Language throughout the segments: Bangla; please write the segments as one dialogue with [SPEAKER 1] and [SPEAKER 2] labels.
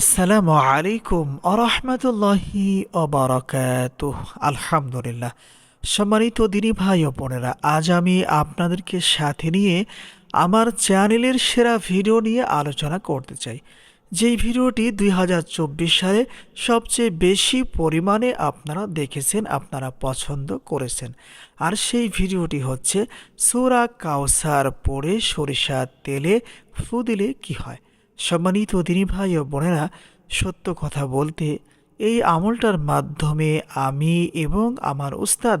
[SPEAKER 1] আসসালামু আলাইকুম আরহামতুল্লাহি অবরাকাতুহ আলহামদুলিল্লাহ। সম্মানিত দিনী ভাই ও বোনেরা, আজ আমি আপনাদেরকে সাথে নিয়ে আমার চ্যানেলের সেরা ভিডিও নিয়ে আলোচনা করতে চাই। যেই ভিডিওটি দুই হাজার চব্বিশ সালে সবচেয়ে বেশি পরিমাণে আপনারা দেখেছেন, আপনারা পছন্দ করেছেন। আর সেই ভিডিওটি হচ্ছে সুরা কাউসার পড়ে সরিষার তেলে ফু দিলে কী হয়। সম্মানিত দিনী ভাই ও বোনেরা, সত্য কথা বলতে এই আমলটার মাধ্যমে আমি এবং আমার উস্তাদ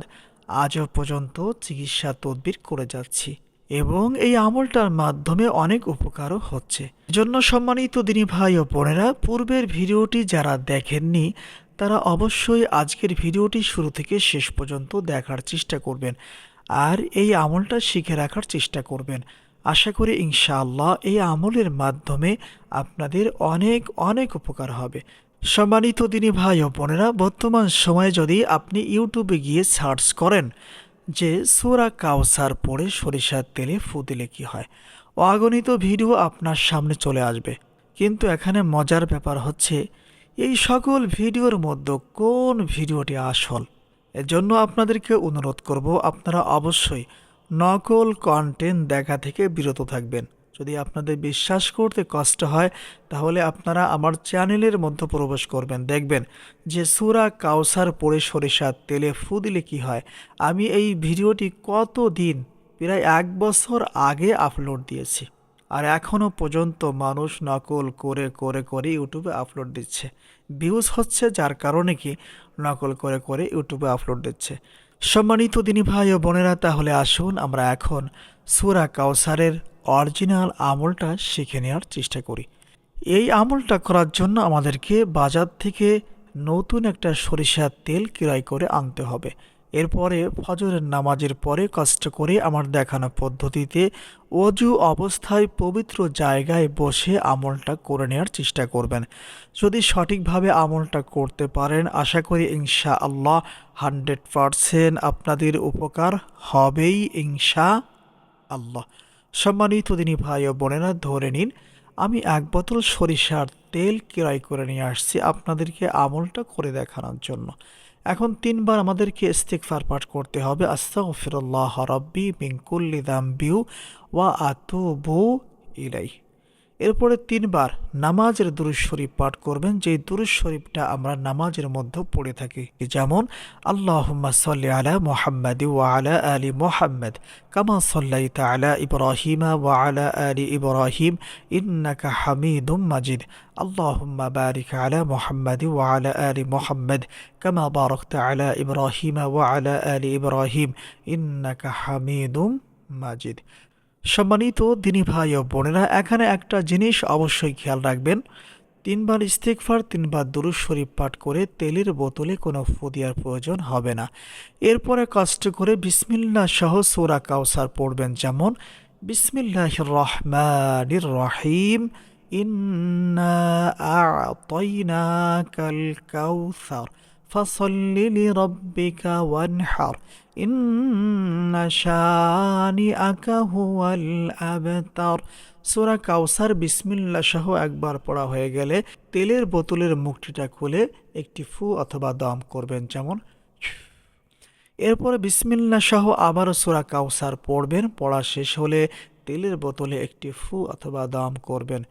[SPEAKER 1] আজও পর্যন্ত চিকিৎসা তদবির করে যাচ্ছি এবং এই আমলটার মাধ্যমে অনেক উপকারও হচ্ছে। জন্য সম্মানিত দিনী ভাই ও বোনেরা, পূর্বের ভিডিওটি যারা দেখেননি, তারা অবশ্যই আজকের ভিডিওটি শুরু থেকে শেষ পর্যন্ত দেখার চেষ্টা করবেন আর এই আমলটা শিখে রাখার চেষ্টা করবেন। আশা করি ইনশাআল্লাহ এই আমলের মাধ্যমে আপনাদের অনেক অনেক উপকার হবে। সম্মানিত দিনী ভাই ও বোনেরা, বর্তমান সময়ে যদি আপনি ইউটিউবে গিয়ে সার্চ করেন যে সুরা কাউসার পড়ে সরিষার তেলে ফু দিলে কী হয়, অগণিত ভিডিও আপনার সামনে চলে আসবে। কিন্তু এখানে মজার ব্যাপার হচ্ছে, এই সকল ভিডিওর মধ্যে কোন ভিডিওটি আসল? এজন্য আপনাদেরকে অনুরোধ করব, আপনারা অবশ্যই নকল কন্টেন্ট দেখা থেকে বিরত থাকবেন। যদি আপনাদের বিশ্বাস করতে কষ্ট হয়, তাহলে আপনারা আমার চ্যানেলের মধ্যে প্রবেশ করবেন। দেখবেন যে সুরা কাউসার পড়ে সরিষার তেলে ফু দিলে কী হয়। আমি এই ভিডিওটি কত দিন প্রায় এক বছর আগে আপলোড দিয়েছি আর এখনও পর্যন্ত মানুষ নকল করে করে করে ইউটিউবে আপলোড দিচ্ছে। ভিউজ হচ্ছে যার কারণে কি? নকল করে করে ইউটিউবে আপলোড দিচ্ছে। সম্মানিত দিনী ভাই ও বোনেরা, তাহলে আসুন আমরা এখন সুরা কাউসারের অরিজিনাল আমলটা শিখে নেওয়ার চেষ্টা করি। এই আমলটা করার জন্য আমাদেরকে বাজার থেকে নতুন একটা সরিষার তেল ক্রয় করে আনতে হবে। এরপরে ফজরের নামাজের পরে কষ্ট করে আমার দেখানো পদ্ধতিতে অজু অবস্থায় পবিত্র জায়গায় বসে আমলটা করে নেওয়ার চেষ্টা করবেন। যদি সঠিকভাবে আমলটা করতে পারেন, আশা করি ইনশা আল্লাহ হান্ড্রেড পারসেন্ট আপনাদের উপকার হবেই ইনশা আল্লাহ সম্মানিত দিনী ভাই ও বোনেরা, ধরে নিন, আমি এক বোতল সরিষার তেল ক্রয় করে নিয়ে আসছি আপনাদেরকে আমলটা করে দেখানোর জন্য। এখন তিনবার আমাদেরকে ইস্তিকফার পাঠ করতে হবে। আস্তাগফিরুল্লাহ রব্বি মিনকুল্লি দাম্বিউ ওয়া আতুবু ইলাই এরপরে তিনবার নামাজের দুরুজ শরীফ পাঠ করবেন। যেই দুরুজ শরীফটা আমরা নামাজের মধ্যে পড়ে থাকি যেমন, আল্লাহুম্মা সাল্লি আলা মুহাম্মাদি ওয়া আলা আলি মুহাম্মদ কামা সাল্লাইতা আলা ইব্রাহিমা ওয়া আলা আলি ইব্রাহিম ইন্নাকা হামিদুম মাজিদ। আল্লাহুম্মা বারিক আলা মুহাম্মাদি ওয়া আলা আলি মুহাম্মদ কামা বারাকতা আলা ইব্রাহিমা ওয়া আলা আলি ইব্রাহিম ইন্নাকা হামিদুম মাজিদ। সম্মানিত দিনী ভাই ও বোনেরা, এখানে একটা জিনিস অবশ্যই খেয়াল রাখবেন। তিনবার ইস্তেকফার তিনবার দুরুজ শরীফ পাঠ করে তেলের বোতলে কোনো ফুদিয়ার প্রয়োজন হবে না। এরপরে কষ্ট করে বিসমিল্লা সহ সোরা কাউসার পড়বেন যেমন বিসমিল্লাহ রহমানির রহিম, ইন্না আ'তাইনাকাল কাউসার فصل لربك وانحر إن شانئك هو الأبتر সুরা কাউসার বিসমিল্লা সহ একবার পড়া হয়ে গেলে তেলের বোতলের মুখটিটা খুলে একটি ফু অথবা দম করবেন যেমন এরপরে বিসমিল্লা সহ আবারও সুরা কাউসার পড়বেন পড়া শেষ হলে তেলের বোতলে একটি ফু অথবা দম করবেন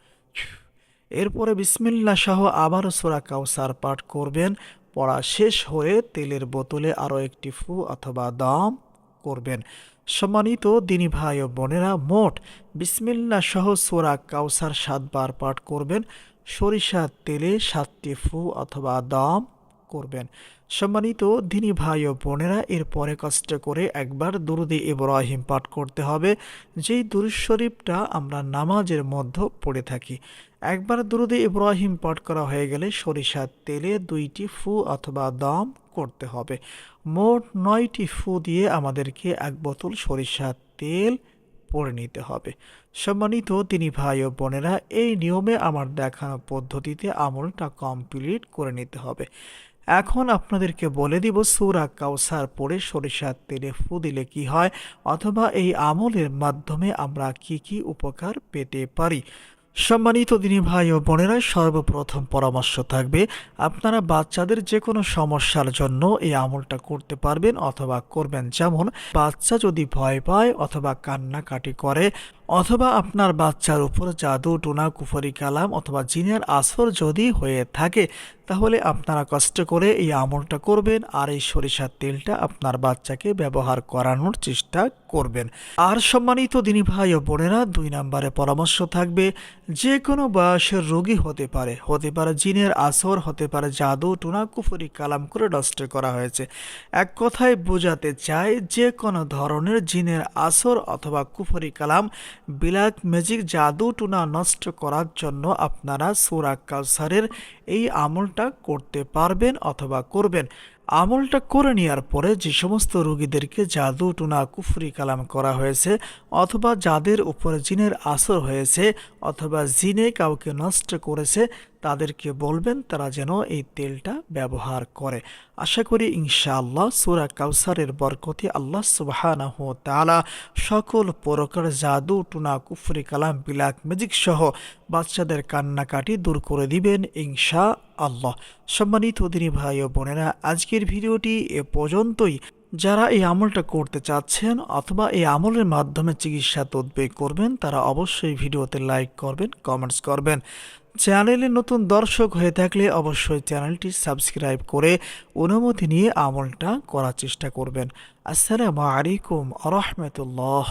[SPEAKER 1] এরপরে বিসমিল্লা সহ আবারও সুরা কাউসার পাঠ করবেন পড়া শেষ হয়ে তেলের বোতলে আরও একটি ফু অথবা দম করবেন। সম্মানিত দিনী ভাই ও বোনেরা, মোট বিসমিল্লা সহ সোরা কাউসার সাতবার পাঠ করবেন। সরিষার তেলে সাতটি ফু অথবা দম করবেন। সম্মানিত দিনী ভাই ও বোনেরা এরপরে কষ্ট করে একবার দুরুদি ইব্রাহিম পাঠ করতে হবে। যেই দুরুদ শরীফটা আমরা নামাজের মধ্যে পড়ে থাকি, একবার দুরুদি ইব্রাহিম পাঠ করা হয়ে গেলে সরিষার তেলে দুইটি ফু অথবা দম করতে হবে। মোট নয়টি ফু দিয়ে আমাদেরকে এক বোতল সরিষার তেল পরে নিতে হবে। সম্মানিত তিনি ভাই ও বোনেরা, এই নিয়মে আমার দেখানো পদ্ধতিতে আমলটা কমপ্লিট করে নিতে হবে। এখন আপনাদেরকে বলে দিব, সুরা কাউসার পরে সরিষার তেলে ফু দিলে কি হয়, অথবা এই আমলের মাধ্যমে আমরা কি কি উপকার পেতে পারি। সম্মানিত দিনী ভাই ও বোনেরা, সর্বপ্রথম পরামর্শ থাকবে, আপনারা বাচ্চাদের যে কোনো সমস্যার জন্য এই আমলটা করতে পারবেন অথবা করবেন। যেমন, বাচ্চা যদি ভয় পায় অথবা কান্নাকাটি করে অথবা আপনার বাচ্চার উপর জাদু, টোনা, কুফরি কালাম অথবা জিনের আসর যদি হয়ে থাকে, তাহলে আপনারা কষ্ট করে এই আমলটা করবেন আর এই সরিষার তেলটা আপনার বাচ্চাকে ব্যবহার করানোর চেষ্টা করবেন। আর সম্মানিত দিনী ভাই ও বোনেরা, দুই নম্বরে পরামর্শ থাকবে যে কোনো বয়সের রোগী হতে পারে হতে পারে জিনের আসর, হতে পারে জাদু, টুনা, কুফরি কালাম করে নষ্ট করা হয়েছে। এক কথায় বোঝাতে চাই যে কোনো ধরনের জিনের আসর অথবা কুফরি কালাম বিলাক ম্যাজিক জাদু টুনা নষ্ট করার জন্য আপনারা সুরা কালসারের এই আমলটা করতে পারবেন অথবা করবেন। আমলটা করে নেওয়ার পরে যে সমস্ত রোগীদেরকে জাদু টুনা কুফরি কালাম করা হয়েছে অথবা যাদের উপর জিনের আসর হয়েছে অথবা জিনে কাউকে নষ্ট করেছে তাদেরকে বলবেন, তারা যেন এই তেলটা ব্যবহার করে। আশা করি ইনশাআল্লাহ সুরা কাউসারের বরকতি আল্লাহ সুবাহানাহ তালা সকল প্রকার জাদু, টুনা, কুফরি, কালাম বিলাক ম্যাজিক সহ বাচ্চাদের কান্নাকাটি দূর করে দিবেন ইনশা আল্লাহ সম্মানিত দিনী ভাই ও বোনেরা, আজকের ভিডিওটি এ পর্যন্তই। যারা এই আমলটা করতে চাচ্ছেন অথবা এই আমলের মাধ্যমে চিকিৎসা তদবির করবেন, তারা অবশ্যই ভিডিওতে লাইক করবেন, কমেন্টস করবেন। চ্যানেলে নতুন দর্শক হয়ে থাকলে অবশ্যই চ্যানেলটি সাবস্ক্রাইব করে অনুমতি নিয়ে আমলটা করার চেষ্টা করবেন। আসসালামু আলাইকুম আ রহমতুল্লাহ।